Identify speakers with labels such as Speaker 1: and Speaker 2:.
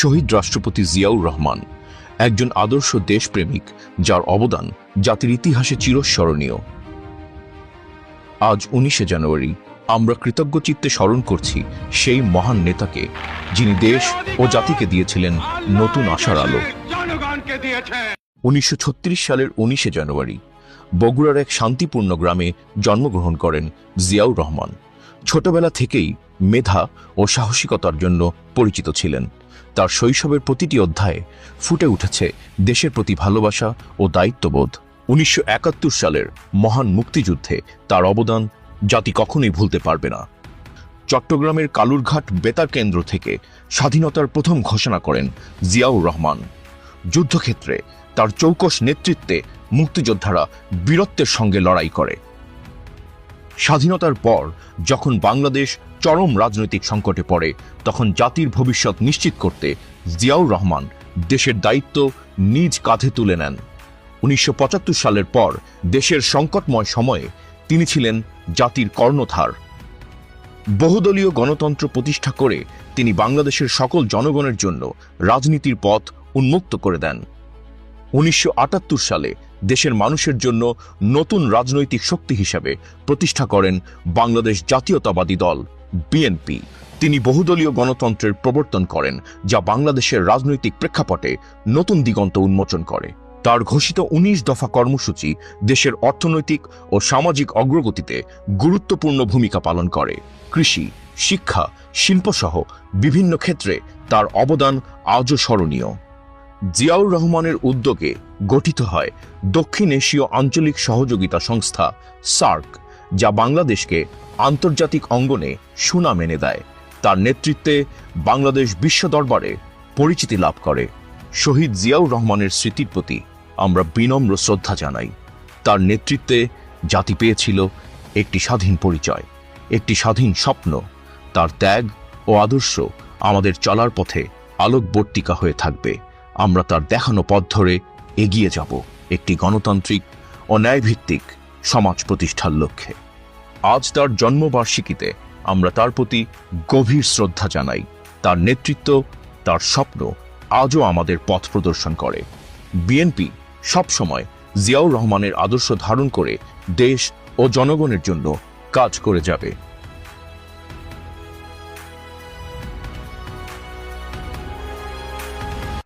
Speaker 1: শহীদ রাষ্ট্রপতি জিয়াউর রহমান, একজন আদর্শ দেশপ্রেমিক যার অবদান জাতির ইতিহাসে চিরস্মরণীয়। আজ উনিশে জানুয়ারি, আমরা কৃতজ্ঞ চিত্তে স্মরণ করছি সেই মহান নেতাকে, যিনি দেশ ও জাতিকে দিয়েছিলেন নতুন আশার আলো। উনিশশো সালের উনিশে জানুয়ারি, বগুড়ার এক শান্তিপূর্ণ গ্রামে জন্মগ্রহণ করেন জিয়াউর রহমান। ছোটবেলা থেকেই মেধা ও সাহসিকতার জন্য পরিচিত ছিলেন। তার শৈশবের প্রতিটি অধ্যায়ে ফুটে উঠেছে দেশের প্রতি ভালোবাসা ও দায়িত্ববোধ। উনিশশো একাত্তর সালের মহান মুক্তিযুদ্ধে তার অবদান জাতি কখনোই ভুলতে পারবে না। চট্টগ্রামের কালুরঘাট বেতার কেন্দ্র থেকে স্বাধীনতার প্রথম ঘোষণা করেন জিয়াউর রহমান। যুদ্ধক্ষেত্রে তার চৌকস নেতৃত্বে মুক্তিযোদ্ধারা বীরত্বের সঙ্গে লড়াই করে। স্বাধীনতার পর যখন বাংলাদেশ চরম রাজনৈতিক সংকটে পড়ে, তখন জাতির ভবিষ্যৎ নিশ্চিত করতে জিয়াউর রহমান দেশের দায়িত্ব নিজ কাঁধে তুলে নেন। উনিশশো পঁচাত্তর সালের পর দেশের সংকটময় সময়ে তিনি ছিলেন জাতির কর্ণধার। বহুদলীয় গণতন্ত্র প্রতিষ্ঠা করে তিনি বাংলাদেশের সকল জনগণের জন্য রাজনীতির পথ উন্মুক্ত করে দেন। উনিশশো আটাত্তর সালে দেশের মানুষের জন্য নতুন রাজনৈতিক শক্তি হিসেবে প্রতিষ্ঠা করেন বাংলাদেশ জাতীয়তাবাদী দল বিএনপি তিনি বহুদলীয় গণতন্ত্রের প্রবর্তন করেন, যা বাংলাদেশের রাজনৈতিক প্রেক্ষাপটে নতুন দিগন্ত উন্মোচন করে। তার ঘোষিত ১৯ দফা কর্মসূচি দেশের অর্থনৈতিক ও সামাজিক অগ্রগতিতে গুরুত্বপূর্ণ ভূমিকা পালন করে। কৃষি, শিক্ষা, শিল্পসহ বিভিন্ন ক্ষেত্রে তার অবদান আজও স্মরণীয়। জিয়াউর রহমানের উদ্যোগে গঠিত হয় দক্ষিণ এশীয় আঞ্চলিক সহযোগিতা সংস্থা, সার্ক, যা বাংলাদেশকে আন্তর্জাতিক অঙ্গনে সুনাম এনে দেয়। তার নেতৃত্বে বাংলাদেশ বিশ্ব দরবারে পরিচিতি লাভ করে। শহীদ জিয়াউর রহমানের স্মৃতির প্রতি আমরা বিনম্র শ্রদ্ধা জানাই। তার নেতৃত্বে জাতি পেয়েছিল একটি স্বাধীন পরিচয়, একটি স্বাধীন স্বপ্ন। তার ত্যাগ ও আদর্শ আমাদের চলার পথে আলোকবর্তিকা হয়ে থাকবে। আমরা তার দেখানো পথ ধরে এগিয়ে যাব একটি গণতান্ত্রিক ও ন্যায়ভিত্তিক সমাজ প্রতিষ্ঠার লক্ষ্যে। আজ তার জন্মবার্ষিকীতে আমরা তার প্রতি গভীর শ্রদ্ধা জানাই। তার নেতৃত্ব, তার স্বপ্ন আজও আমাদের পথ প্রদর্শন করে। বিএনপি সবসময় জিয়াউর রহমানের আদর্শ ধারণ করে দেশ ও জনগণের জন্য কাজ করে যাবে।